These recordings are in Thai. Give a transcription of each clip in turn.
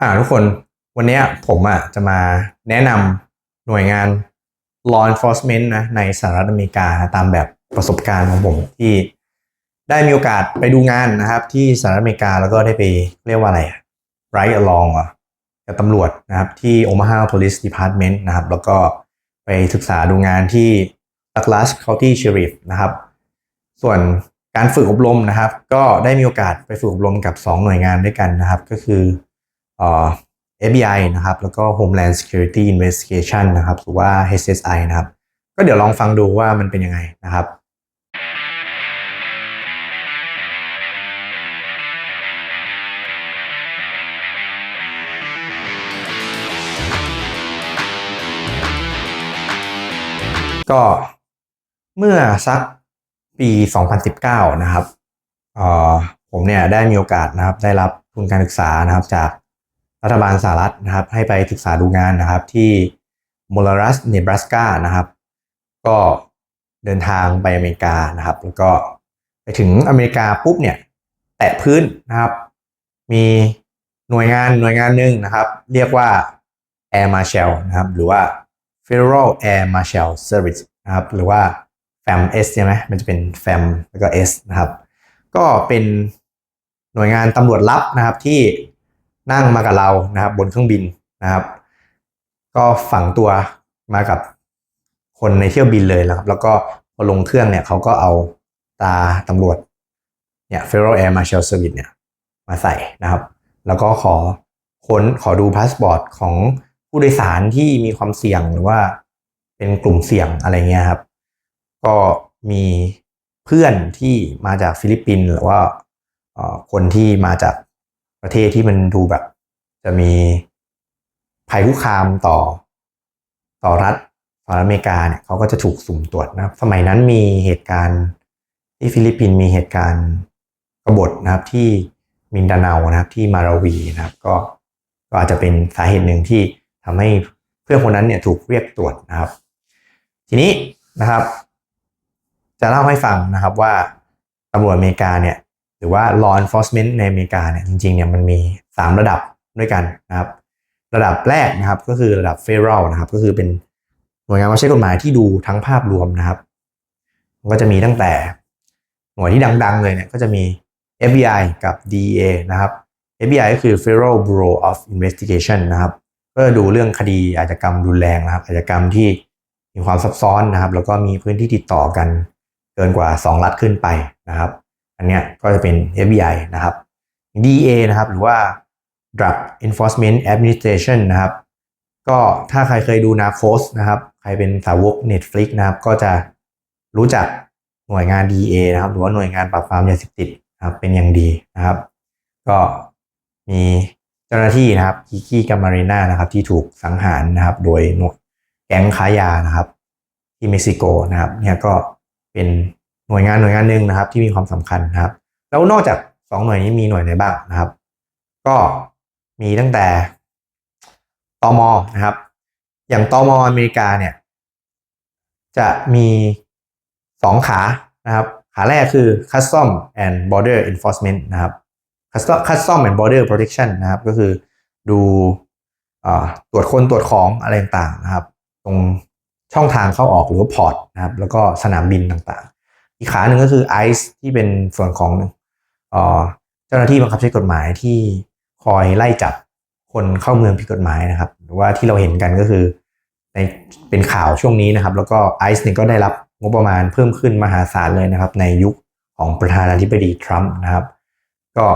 อ่าทุกคนวันนี้ผมอะจะมาแนะนำหน่วยงาน law enforcement นะในสหรัฐอเมริกาตามแบบประสบการณ์ของผมที่ได้มีโอกาสไปดูงานนะครับ ที่สหรัฐอเมริกาแล้วก็ได้ไปเรียกว่าอะไรอะ ride along อะกับตำรวจนะครับที่ Omaha Police Department นะครับ แล้วก็ไปศึกษาดูงานที่ Douglas County Sheriff นะครับ ส่วนการฝึกอบรมนะครับ ก็ได้มีโอกาสไปฝึกอบรมกับ 2 หน่วยงานด้วยกันนะครับ ก็คือ FBI นะครับ แล้วก็ Homeland Security Investigation นะครับ หรือว่า HSI นะครับ ก็เดี๋ยวลองฟังดูว่ามันเป็นยังไงนะครับก็เมื่อสักปี 2019 นะครับเอ่อผมเนี่ยได้มีโอกาสนะครับได้รับทุนการศึกษานะครับจาก รัฐบาลสหรัฐนะครับ ให้ไปศึกษาดูงานนะครับ ที่มอลรัสเนบราสกานะครับ ก็เดินทางไปอเมริกานะครับ แล้วก็ไปถึงอเมริกาปุ๊บเนี่ย แตะพื้นนะครับ มีหน่วยงานหน่วยงานหนึ่งนะครับ เรียกว่า Air Marshal นะครับ หรือว่า Federal Air Marshal Service นะครับ หรือว่า FAMS ใช่ไหมมันจะเป็น FAM แล้วก็ S นะครับ ก็เป็นหน่วยงานตำรวจลับนะครับที่ นั่งมากับเรานะครับ บนเครื่องบินนะครับ ก็ฝังตัวมากับคนในเที่ยวบินเลยนะครับ แล้วก็พอลงเครื่องเนี่ยเขาก็เอาตาตำรวจเนี่ย Federal Air Marshal Service เนี่ยมาใส่นะครับ แล้วก็ขอค้นขอดูพาสปอร์ตของผู้โดยสารที่มีความเสี่ยงหรือว่าเป็นกลุ่มเสี่ยงอะไรเงี้ยครับ ก็มีเพื่อนที่มาจากฟิลิปปินส์หรือว่าคนที่มาจาก ประเทศที่มันดูแบบ จะมีภัยคุกคามต่อ ต่อรัฐสหรัฐอเมริกาเนี่ยเขาก็จะถูกสุ่มตรวจนะครับ สมัยนั้นมีเหตุการณ์ที่ฟิลิปปินส์มีเหตุการณ์กบฏนะครับที่มินดาเนานะครับที่มาราวีนะครับ ก็ก็อาจจะเป็นสาเหตุหนึ่งที่ทำให้เพื่อนคนนั้นเนี่ยถูกเรียกตรวจนะครับ ทีนี้นะครับ จะเล่าให้ฟังนะครับว่าตำรวจอเมริกาเนี่ย หรือว่า law enforcement ในอเมริกาเนี่ยจริงๆเนี่ยมันมี 3 ระดับด้วยกันนะครับ ระดับแรกนะครับก็คือระดับ federal นะครับก็คือเป็นหน่วยงานว่าใช้กฎหมายที่ดูทั้งภาพรวมนะครับมันก็จะมีตั้งแต่หน่วยที่ดังๆเลยเนี่ยก็จะมี FBI กับ DEA นะครับ FBI ก็คือ Federal Bureau of Investigation นะครับก็ดูเรื่องคดีอาชญากรรมรุนแรงนะครับอาชญากรรมที่มีความซับซ้อนนะครับ แล้วก็มีพื้นที่ติดต่อกันเกินกว่า 2 รัฐขึ้นไปนะครับ อันเนี้ยก็จะเป็น FBI นะครับ DA นะครับหรือว่า Drug Enforcement Administration นะครับ ก็ถ้าใครเคยดูนาโคสนะครับ ใครเป็นสาวก Netflix นะครับ ก็จะรู้จักหน่วยงาน DA นะครับ หรือว่าหน่วยงานปราบปรามยาเสพติดนะครับ เป็นอย่างดีนะครับ ก็มีเจ้าหน้าที่นะครับกิกี้กามารีนานะครับ ที่ถูกสังหารนะครับ โดยหน่วยแก๊งค้ายานะครับ ที่เม็กซิโกนะครับ เนี่ยก็เป็น หน่วยงานหน่วยงานหนึ่งนะครับ ที่มีความสำคัญนะครับ แล้วนอกจากสองหน่วยนี้มีหน่วยไหนบ้างนะครับ ก็มีตั้งแต่ตมนะครับ อย่างตมอเมริกาเนี่ย จะมีสองขานะครับ ขาแรกคือ Custom and Border Enforcement นะครับ Custom Custom and Border Protection นะครับ ก็คือดูอตรวจคนตรวจของอะไรต่างๆนะครับ ตรงช่องทางเข้าออกหรือว่าพอร์ตนะครับ แล้วก็สนามบินต่าง อีกขาหนึ่งก็คือ ICE ที่เป็นส่วนของเจ้าหน้าที่บังคับใช้กฎหมายที่คอยไล่จับคนเข้าเมืองผิดกฎหมายนะครับ หรือว่าที่เราเห็นกันก็คือในเป็นข่าวช่วงนี้นะครับ แล้วก็ ICE เนี่ยก็ได้รับงบประมาณเพิ่มขึ้นมหาศาลเลยนะครับ ในยุคของประธานาธิบดีทรัมป์นะครับ ก็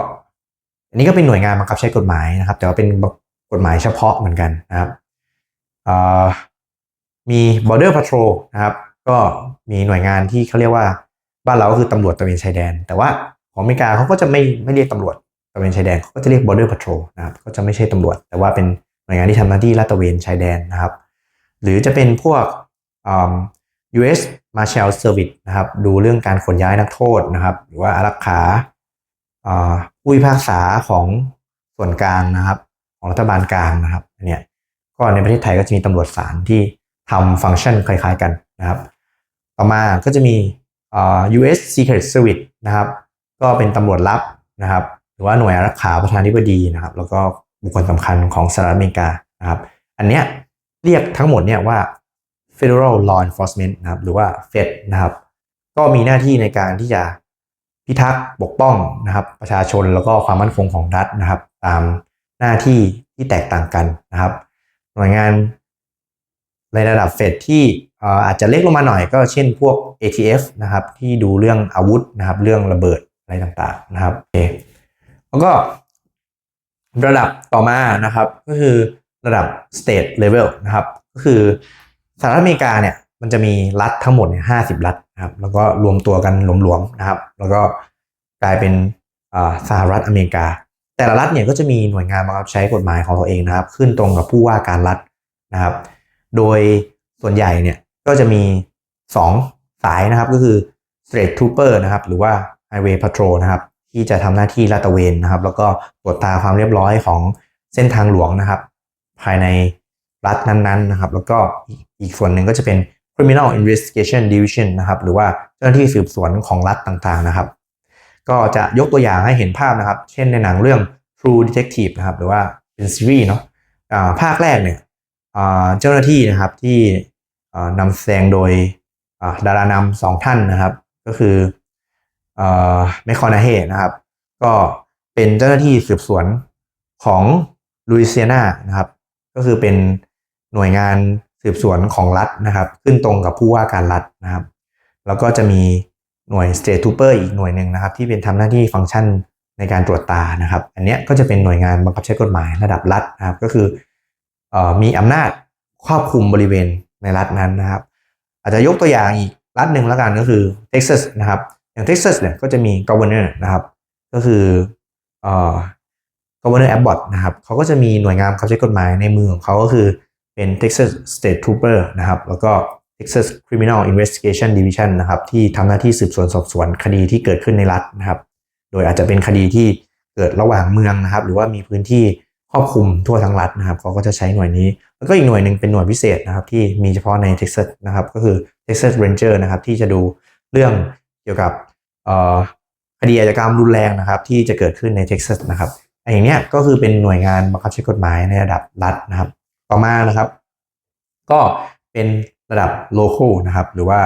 อันนี้ก็เป็นหน่วยงานบังคับใช้กฎหมายนะครับ แต่ว่าเป็นกฎหมายเฉพาะเหมือนกันนะครับเอ่อมี border patrol นะครับ ก็มีหน่วยงานที่เขาเรียกว่า บ้านเราก็คือตำรวจตระเวนชายแดน แต่ว่าของอเมริกาเขาก็จะไม่ไม่เรียกตำรวจตระเวนชายแดนเขาก็จะเรียก border patrol นะครับก็จะไม่ใช่ตำรวจ แต่ว่าเป็นหน่วยงานที่ทำหน้าที่ลาดตระเวนชายแดนนะครับ หรือจะเป็นพวก US Marshal Service นะครับ ดูเรื่องการขนย้ายนักโทษนะครับ หรือว่าอารักขาผู้พิพากษาของส่วนกลางนะครับ ของรัฐบาลกลางนะครับอันเนี่ยก็ในประเทศไทยก็จะมีตำรวจศาลที่ทำฟังก์ชันคล้ายๆกันนะครับ ต่อมาก็จะมี US Secret Service นะครับ ก็เป็นตำรวจลับนะครับ หรือว่าหน่วยรักขาประธานาธิบดีนะครับ แล้วก็บุคคลสำคัญของสหรัฐอเมริกานะครับ อันเนี้ยเรียกทั้งหมดเนี่ยว่า Federal Law Enforcement นะครับ หรือว่า Fed นะครับ ก็มีหน้าที่ในการที่จะพิทักษ์ปกป้องนะครับ ประชาชนแล้วก็ความมั่นคงของรัฐนะครับ ตามหน้าที่ที่แตกต่างกันนะครับ หน่วยงานในระดับเฟดที่ อาจจะเล็กลงมาหน่อยก็เช่นพวก ATF นะครับที่ดูเรื่องอาวุธนะครับเรื่องระเบิดอะไรต่างๆนะครับโอเคแล้วก็ระดับต่อมานะครับก็คือระดับ state level นะครับก็คือสหรัฐอเมริกาเนี่ยมันจะมีรัฐทั้งหมดเนี่ยห้าสิบรัฐนะครับแล้วก็รวมตัวกันหลวมๆนะครับ แล้วก็กลายเป็นสหรัฐอเมริกา แต่ละรัฐเนี่ยก็จะมีหน่วยงานบังคับใช้กฎหมายของตัวเองนะครับ ขึ้นตรงกับผู้ว่าการรัฐนะครับ โดยส่วนใหญ่เนี่ย ก็จะมี 2 สายนะครับก็คือ State Trooper นะครับหรือว่า Highway Patrol นะครับที่จะทำหน้าที่ลาดตระเวนนะครับ แล้วก็ตรวจตาความเรียบร้อยของเส้นทางหลวงนะครับ ภายในรัฐนั้นๆนะครับ แล้วก็อีกส่วนหนึ่งก็จะเป็น Criminal Investigation Division นะครับ หรือว่าเจ้าหน้าที่สืบสวนของรัฐต่างๆนะครับ ก็จะยกตัวอย่างให้เห็นภาพนะครับ เช่นในหนังเรื่อง True Detective นะครับ หรือว่าเป็นซีรีส์เนาะภาคแรกเนี่ยเจ้าหน้าที่นะครับที่ นำแสดงโดยดารานำสองท่านนะครับ ก็คือแมคคอนาเฮนะครับ ก็เป็นเจ้าหน้าที่สืบสวนของลุยเซียนานะครับ ก็คือเป็นหน่วยงานสืบสวนของรัฐนะครับ ขึ้นตรงกับผู้ว่าการรัฐนะครับ แล้วก็จะมีหน่วย State Trooper อีกหน่วยหนึ่งนะครับ ที่เป็นทำหน้าที่ฟังก์ชันในการตรวจตานะครับ อันนี้ก็จะเป็นหน่วยงานบังคับใช้กฎหมายระดับรัฐนะครับ ก็คือออมีอำนาจครอบคลุมบริเวณ ในรัฐนั้นนะครับ อาจจะยกตัวอย่างอีกรัฐหนึ่งแล้วกันก็คือเท็กซัสนะครับ อย่างเท็กซัสเนี่ยก็จะมี governor นะครับ ก็คือเอ่อ governor Abbott นะครับเขาก็จะมีหน่วยงานบังคับใช้กฎหมายในมือของเขาก็คือเป็น Texas State Trooper นะครับ แล้วก็ Texas Criminal Investigation Division นะครับ ที่ทำหน้าที่สืบสวนสอบสวนคดีที่เกิดขึ้นในรัฐนะครับ โดยอาจจะเป็นคดีที่เกิดระหว่างเมืองนะครับ หรือว่ามีพื้นที่ ครอบคลุมทั่วทั้งรัฐนะครับเขาก็จะใช้หน่วยนี้ แล้วก็อีกหน่วยหนึ่งเป็นหน่วยพิเศษนะครับที่มีเฉพาะในเท็กซัสนะครับก็คือ Texas Ranger นะครับที่จะดูเรื่องเกี่ยวกับคดีอาชญากรรมรุนแรงนะครับที่จะเกิดขึ้นในเท็กซัสนะครับอย่างเนี้ยก็คือเป็นหน่วยงานบังคับใช้กฎหมายในระดับรัฐนะครับ ต่อมานะครับ ก็เป็นระดับ local นะครับหรือว่า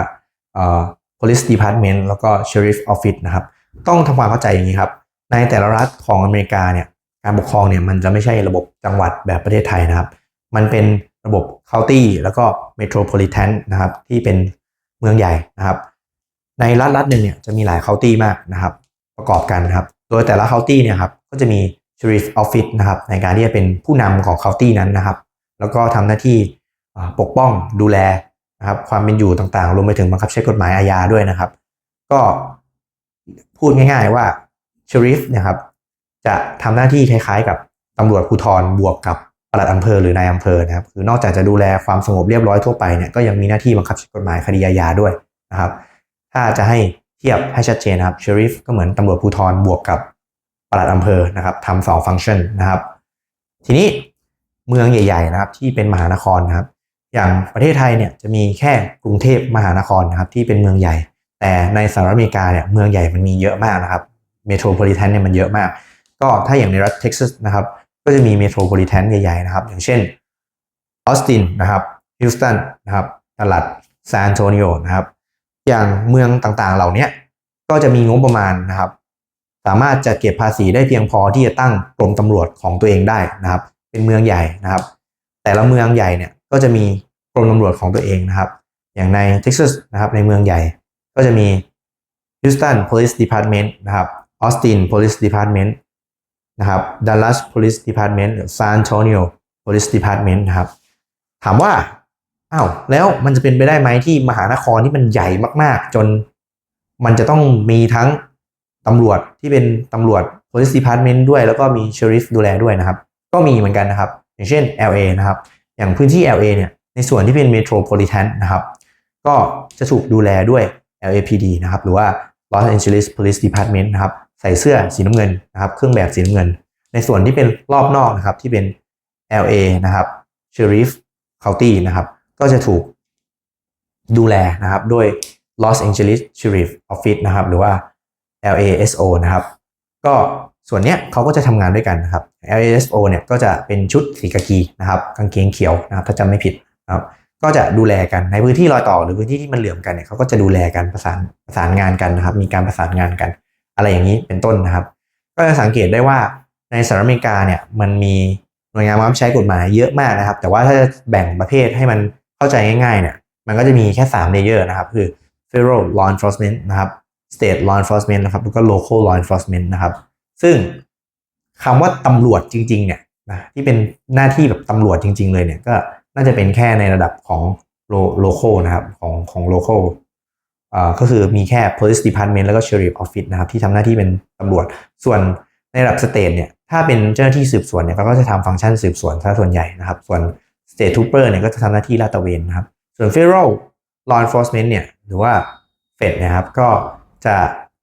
police department แล้วก็ sheriff office นะครับ ต้องทำความเข้าใจอย่างนี้ครับ ในแต่ละรัฐของอเมริกาเนี่ย การปกครองเนี่ยมันจะไม่ใช่ระบบจังหวัดแบบประเทศไทยนะครับ มันเป็นระบบ county แล้วก็ metropolitan นะครับ ที่เป็นเมืองใหญ่นะครับ ในรัฐรัฐหนึ่งเนี่ยจะมีหลาย county มากนะครับ ประกอบกันนะครับ โดยแต่ละ county เนี่ยครับก็จะมี sheriff office นะครับ ในการที่จะเป็นผู้นำของ county นั้นนะครับ แล้วก็ทำหน้าที่ปกป้องดูแลนะครับความเป็นอยู่ต่างๆ รวมไปถึงบังคับใช้กฎหมายอาญาด้วยนะครับ ก็พูดง่าย ๆว่าชอริฟเนี่ยครับ จะทำหน้าที่คล้ายๆ กับตำรวจภูธรบวกกับปลัดอำเภอหรือนายอำเภอนะครับคือนอกจากจะดูแลความสงบเรียบร้อยทั่วไปเนี่ยก็ยังมีหน้าที่บังคับใช้กฎหมายคดีอาญาด้วยนะครับ ถ้าจะให้เทียบให้ชัดเจนนะครับเชอริฟก็เหมือนตำรวจภูธรบวกกับปลัดอำเภอนะครับทำสองฟังก์ชันนะครับ ทีนี้เมืองใหญ่ ๆ นะครับ ที่เป็นมหานครนะครับ อย่างประเทศไทยเนี่ยจะมีแค่กรุงเทพมหานครนะครับ ที่เป็นเมืองใหญ่ แต่ในสหรัฐอเมริกาเนี่ยเมืองใหญ่มันมีเยอะมากนะครับเมโทรโพลิแทนเนี่ยมันเยอะมาก ก็ถ้าอย่างในรัฐเท็กซัสนะครับ ก็จะมีเมโทรโพลิแทนใหญ่ๆนะครับ อย่างเช่นออสตินนะครับฮิวสตันนะครับตลาดซานโตนิโอนะครับ อย่างเมืองต่างๆเหล่านี้ก็จะมีงบประมาณนะครับ สามารถจะเก็บภาษีได้เพียงพอที่จะตั้งกรมตำรวจของตัวเองได้นะครับ เป็นเมืองใหญ่นะครับ แต่ละเมืองใหญ่เนี่ยก็จะมีกรมตำรวจของตัวเองนะครับ อย่างในเท็กซัสนะครับในเมืองใหญ่ก็จะมี Houston Police Department นะครับ Austin Police Department นะครับ Dallas Police Department หรือ San Antonio Police Department นะครับ ถามว่าอ้าวแล้วมันจะเป็นไปได้ไหมที่มหานครที่มันใหญ่มาก ๆ จนมันจะต้องมีทั้งตำรวจที่เป็นตำรวจ police department ด้วย แล้วก็มี sheriff ดูแลด้วยนะครับ ก็มีเหมือนกันนะครับ อย่างเช่น LA นะครับ อย่างพื้นที่ LA เนี่ยในส่วนที่เป็น metropolitan นะครับ ก็จะถูกดูแลด้วย LAPD นะครับ หรือว่า Los Angeles Police Department นะครับ ใส่เสื้อสีน้ำเงินนะครับ เครื่องแบบสีน้ำเงิน ในส่วนที่เป็นรอบนอกนะครับที่เป็น LA นะครับ Sheriff County นะครับ ก็จะถูกดูแลนะครับด้วย Los Angeles Sheriff Office นะครับ หรือว่า LASO นะครับ ก็ส่วนเนี้ยเขาก็จะทำงานด้วยกันนะครับ LASO เนี่ยก็จะเป็นชุดสีกากีนะครับ กางเกงเขียวนะครับ ถ้าจำไม่ผิดนะครับ ก็จะดูแลกันในพื้นที่รอยต่อหรือพื้นที่ที่มันเหลื่อมกันเนี่ยเขาก็จะดูแลกันประสานประสานงานกันนะครับ มีการประสานงานกัน อะไรอย่างนี้เป็นต้นนะครับ ก็จะสังเกตได้ว่าในสหรัฐอเมริกาเนี่ยมันมีหน่วยงานบังคับใช้กฎหมายเยอะมากนะครับ แต่ว่าถ้าจะแบ่งประเภทให้มันเข้าใจง่ายๆเนี่ยมันก็จะมีแค่3 l a y e r นะครับ คือ federal law enforcement นะครับ state law enforcement นะครับแล้วก็ local law enforcement นะครับ ซึ่งคำว่าตำรวจจริง ๆ เนี่ยนะที่เป็นหน้าที่แบบตำรวจจริง ๆ เลยเนี่ยก็น่าจะเป็นแค่ในระดับของ local นะครับของของ local อ่าก็ ก็คือมีแค่ police department แล้วก็ sheriff office นะครับที่ทำหน้าที่เป็นตำรวจ ส่วนในระดับ state เนี่ยถ้าเป็นเจ้าหน้าที่สืบสวนเนี่ยก็จะทำฟังก์ชันสืบสวนซะส่วนใหญ่นะครับ ส่วน state trooper เนี่ยก็จะทำหน้าที่ลาดตระเวนนะครับ ส่วน federal law enforcement เนี่ยหรือว่า Fed นะครับก็จะ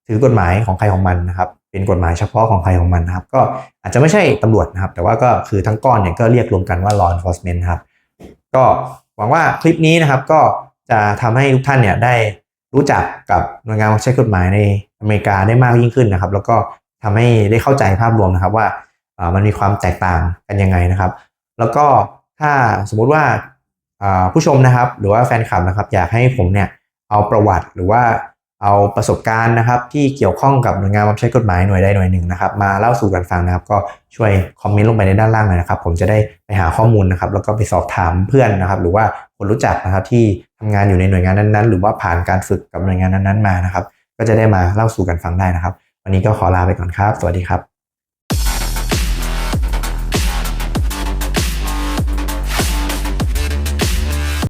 ถือกฎหมายของใครของมันนะครับ เป็นกฎหมายเฉพาะของใครของมันนะครับ ก็อาจจะไม่ใช่ตำรวจนะครับ แต่ว่าก็คือทั้งก้อนเนี่ยก็เรียกรวมกันว่า law enforcement ครับ ก็หวังว่าคลิปนี้นะครับก็จะทำให้ทุกท่านเนี่ยได้ รู้จักกับหน่วยงานบังคับใช้กฎหมายในอเมริกาได้มากยิ่งขึ้นนะครับ แล้วก็ทำให้ได้เข้าใจภาพรวมนะครับว่ามันมีความแตกต่างกันยังไงนะครับ แล้วก็ถ้าสมมุติว่าอ่าผู้ชมนะครับ หรือว่าแฟนคลับนะครับ อยากให้ผมเนี่ยเอาประวัติหรือว่าเอาประสบการณ์นะครับ ที่เกี่ยวข้องกับหน่วยงานบังคับใช้กฎหมายหน่วยใดหน่วยหนึ่งนะครับ มาเล่าสู่กันฟังนะครับ ก็ช่วยคอมเมนต์ลงไปในด้านล่างหน่อยนะครับ ผมจะได้ไปหาข้อมูลนะครับ แล้วก็ไปสอบถามเพื่อนนะครับ หรือว่า คนรู้จักนะครับที่ทำงานอยู่ในหน่วยงานนั้นๆ หรือว่าผ่านการฝึกกับหน่วยงานนั้นๆมานะครับ ก็จะได้มาเล่าสู่กันฟังได้นะครับ วันนี้ก็ขอลาไปก่อนครับ สวัสดีครับ